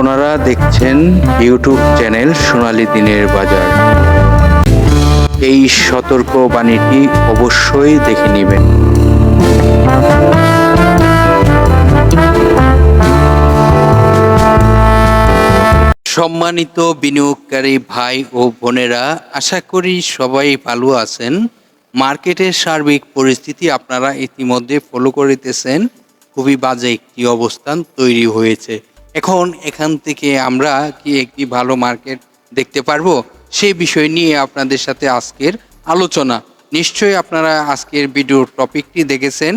আপনারা দেখছেন YouTube channel সোনালি দিনের বাজার। এই সতর্ক বাণীটি অবশ্যই দেখে নেবেন। সম্মানিত বিনিয়োগকারী ভাই ও বোনেরা, আশা করি সবাই ভালো আছেন। মার্কেটের সার্বিক পরিস্থিতি আপনারা ইতিমধ্যে ফলো করিতেছেন। খুবই বাজে একটি অবস্থান তৈরি হয়েছে। এখন এখান থেকে আমরা কি একটি ভালো মার্কেট দেখতে পারব? সেই বিষয় নিয়ে আপনাদের সাথে আজকের আলোচনা। নিশ্চয়ই আপনারা আজকের ভিডিওর টপিকটি দেখেছেন।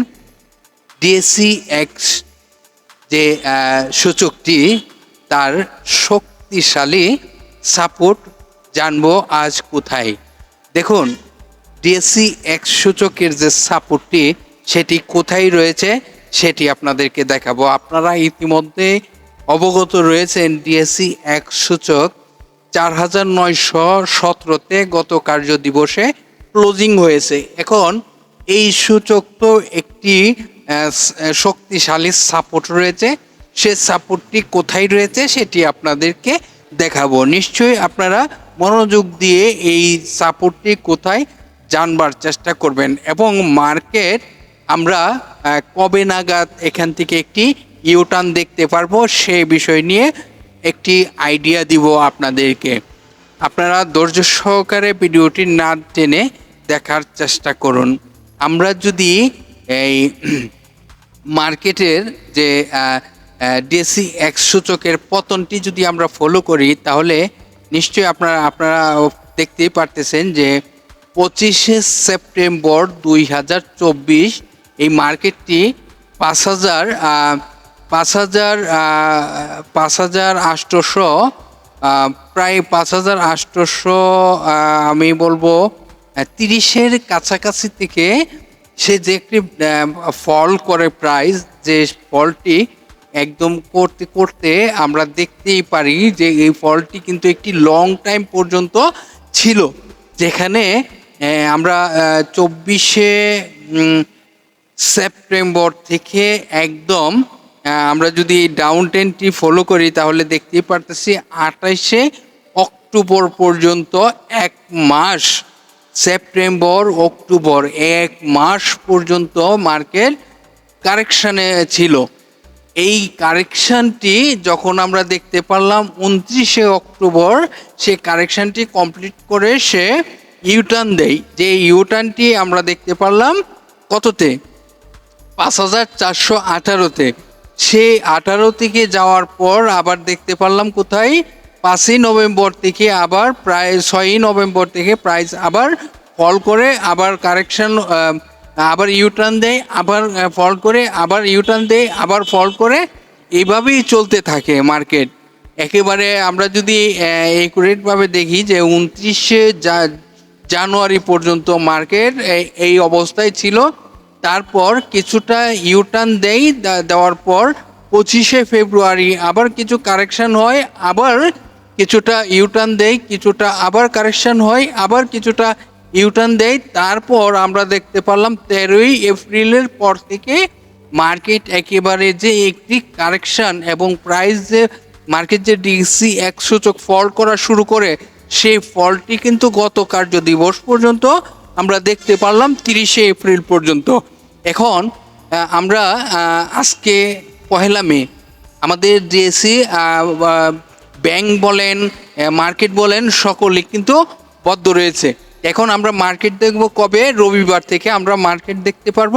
ডিএসসি এক্স যে সূচকটি, তার শক্তিশালী সাপোর্ট জানব আজ কোথায়? দেখুন ডিএসসি এক্স সূচকের যে সাপোর্টটি, সেটি কোথায় রয়েছে, সেটি আপনাদেরকে দেখাবো। আপনারা ইতিমধ্যে অবগত রয়েছেন ডিএসসি এক সূচক চার হাজার নয়শো সতেরোতে গত কার্য দিবসে ক্লোজিং হয়েছে। এখন এই সূচক তো একটি শক্তিশালী সাপোর্ট রয়েছে। সে সাপোর্টটি কোথায় রয়েছে সেটি আপনাদেরকে দেখাবো। নিশ্চয়ই আপনারা মনোযোগ দিয়ে এই সাপোর্টটি কোথায় জানবার চেষ্টা করবেন। এবং মার্কেট আমরা কবে নাগাদ এখান থেকে একটি ইউটার্ন দেখতে পারব, সে বিষয় নিয়ে একটি আইডিয়া দিব আপনাদেরকে। আপনারা ধৈর্য সহকারে ভিডিওটি না টেনে দেখার চেষ্টা করুন। আমরা যদি এই মার্কেটের যে ডিএসসি এক্স সূচকের পতনটি যদি আমরা ফলো করি, তাহলে নিশ্চয়ই আপনারা আপনারা দেখতেই পারতেছেন যে পঁচিশে সেপ্টেম্বর দুই হাজার চব্বিশ এই মার্কেটটি পাঁচ হাজার পাঁচ হাজার পাঁচ হাজার আহ, প্রায় পাঁচ হাজার আটশোশো আমি বলব তিরিশের কাছাকাছি থেকে সে যে একটি ফল করে প্রাইস যে ফলটি একদম করতে করতে আমরা দেখতেই পারি যে এই ফলটি কিন্তু একটি লং টাইম পর্যন্ত ছিল যেখানে আমরা চব্বিশে সেপ্টেম্বর থেকে একদম আমরা যদি ডাউন টেনটি ফলো করি, তাহলে দেখতেই পারতেছি আঠাইশে অক্টোবর পর্যন্ত এক মাস, সেপ্টেম্বর, অক্টোবর, এক মাস পর্যন্ত মার্কেট কারেকশানে ছিল। এই কারেকশানটি যখন আমরা দেখতে পারলাম উনত্রিশে অক্টোবর, সে কারেকশানটি কমপ্লিট করে সে ইউটার্ন দেয়। যে ইউটার্নটি আমরা দেখতে পারলাম কততে? পাঁচ হাজার চারশো আঠারোতে। সেই আঠারো থেকে যাওয়ার পর আবার দেখতে পারলাম কোথায়? পাঁচই নভেম্বর থেকে আবার প্রায়, ছয়ই নভেম্বর থেকে প্রাইস আবার ফল করে, আবার কারেকশন আবার ইউটার্ন দেয়, আবার ফল করে, আবার ইউটার্ন দেয়, আবার ফল করে। এইভাবেই চলতে থাকে মার্কেট একেবারে আমরা যদি একুরেটভাবে দেখি যে উনত্রিশে জানুয়ারি পর্যন্ত মার্কেট এই- অবস্থায় ছিল। তারপর কিছুটা ইউটার্ন দেই দেওয়ার পর পঁচিশে ফেব্রুয়ারি আবার কিছু কারেকশন হয়, আবার কিছুটা ইউটার্ন দেয় কিছুটা আবার কারেকশন হয়, আবার কিছুটা ইউটার্ন দেয় তারপর আমরা দেখতে পারলাম তেরোই এপ্রিলের পর থেকে মার্কেট একেবারে যে একটি কারেকশন এবং প্রাইস যে মার্কেট যে ডিসি এক সূচক ফল করা শুরু করে, সেই ফলটি কিন্তু গত কার্য দিবস পর্যন্ত আমরা দেখতে পারলাম তিরিশে এপ্রিল পর্যন্ত। এখন আমরা আজকে পহেলা মে, আমাদের ডিএসসি ব্যাংক বলেন মার্কেট বলেন, সকলে কিন্তু বদ্ধ রয়েছে। এখন আমরা মার্কেট দেখব কবে? রবিবার থেকে আমরা মার্কেট দেখতে পারব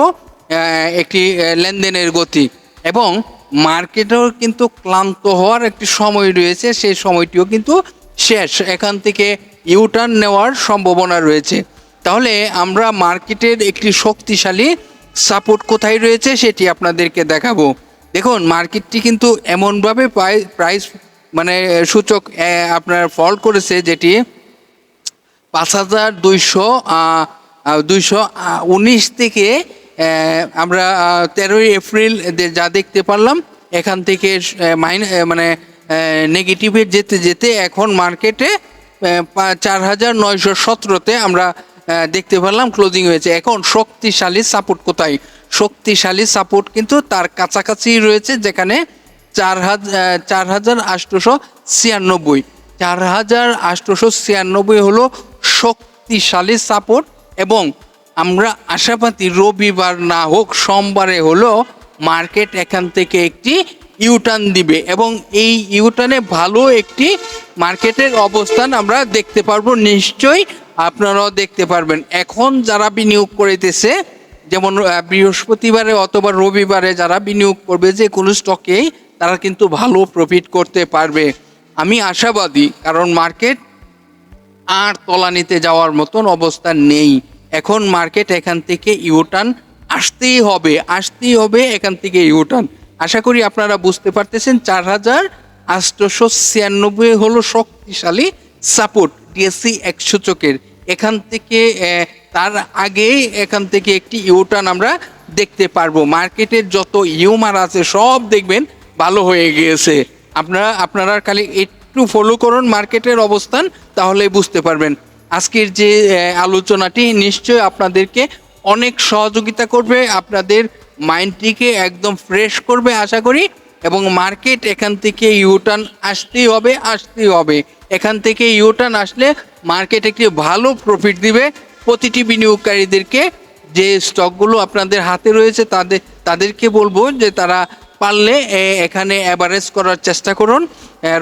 একটি লেনদেনের গতি। এবং মার্কেটেও কিন্তু ক্লান্ত হওয়ার একটি সময় রয়েছে, সেই সময়টিও কিন্তু শেষ। এখান থেকে ইউটার্ন নেওয়ার সম্ভাবনা রয়েছে। তাহলে আমরা মার্কেটের একটি শক্তিশালী সাপোর্ট কোথায় রয়েছে সেটি আপনাদেরকে দেখাবো। দেখুন, মার্কেটটি কিন্তু এমনভাবে প্রাইস মানে সূচক আপনার ফল করেছে যেটি পাঁচ হাজার দুইশো দুইশো উনিশ থেকে আমরা তেরোই এপ্রিল যা দেখতে পারলাম, এখান থেকে মাইন মানে নেগেটিভে যেতে যেতে এখন মার্কেটে চার হাজার নয়শো সতেরোতে আমরা দেখতে পারলাম ক্লোজিং হয়েছে। এখন শক্তিশালী সাপোর্ট কোথায়? শক্তিশালী সাপোর্ট কিন্তু তার কাছাকাছি রয়েছে, যেখানে চার হাজার চার হাজার আটশোশো ছিয়ানব্বই। চার হাজার আটশোশো ছিয়ানব্বই হলো শক্তিশালী সাপোর্ট এবং আমরা আশাবাদী রবিবার না হোক সোমবারে হলো মার্কেট এখান থেকে একটি ইউটার্ন দিবে এবং এই ইউটার্নে ভালো একটি মার্কেটের অবস্থান আমরা দেখতে পারব নিশ্চয়ই। আপনারাও দেখতে পারবেন। এখন যারা বিনিয়োগ করিতেছে, যেমন বৃহস্পতিবারে অথবা রবিবারে যারা বিনিয়োগ করবে, যে কোনো স্টকে তারা কিন্তু ভালো প্রফিট করতে পারবে। আমি আশাবাদী, কারণ মার্কেট আর তলানিতে যাওয়ার মতন অবস্থা নেই। এখন মার্কেট এখান থেকে ইউটার্ন আসতেই হবে আসতেই হবে এখান থেকে ইউটার্ন আশা করি আপনারা বুঝতে পারতেছেন, চার হাজার আটশোশো ছিয়ানব্বই হলো শক্তিশালী সাপোর্ট টিএসসি একশো চোখের এখান থেকে তার আগে এখান থেকে একটি ইউটার্ন আমরা দেখতে পারব। মার্কেটের যত ইউমার আছে, সব দেখবেন ভালো হয়ে গিয়েছে। আপনারা আপনারা খালি একটু ফলো করুন মার্কেটের অবস্থান, তাহলে বুঝতে পারবেন। আজকের যে আলোচনাটি নিশ্চয়ই আপনাদেরকে অনেক সহযোগিতা করবে, আপনাদের মাইন্ডটিকে একদম ফ্রেশ করবে, আশা করি। এবং মার্কেট এখান থেকে ইউটার্ন আসতেই হবে আসতেই হবে। এখান থেকে ইউটার্ন আসলে মার্কেট একটি ভালো প্রফিট দিবে প্রতিটি বিনিয়োগকারীদেরকে। যে স্টকগুলো আপনাদের হাতে রয়েছে তাদের, তাদেরকে বলব যে তারা পারলে এখানে অ্যাভারেজ করার চেষ্টা করুন।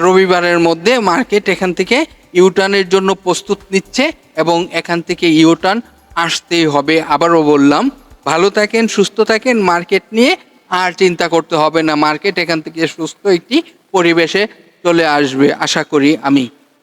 রবিবারের মধ্যে মার্কেট এখান থেকে ইউটার্নের জন্য প্রস্তুত নিচ্ছে এবং এখান থেকে ইউটার্ন আসতেই হবে আবারও বললাম। ভালো থাকেন, সুস্থ থাকেন মার্কেট নিয়ে আর চিন্তা করতে হবে না। মার্কেট এখান থেকে সুস্থ একটি পরিবেশে চলে আসবে, আশা করি আমি।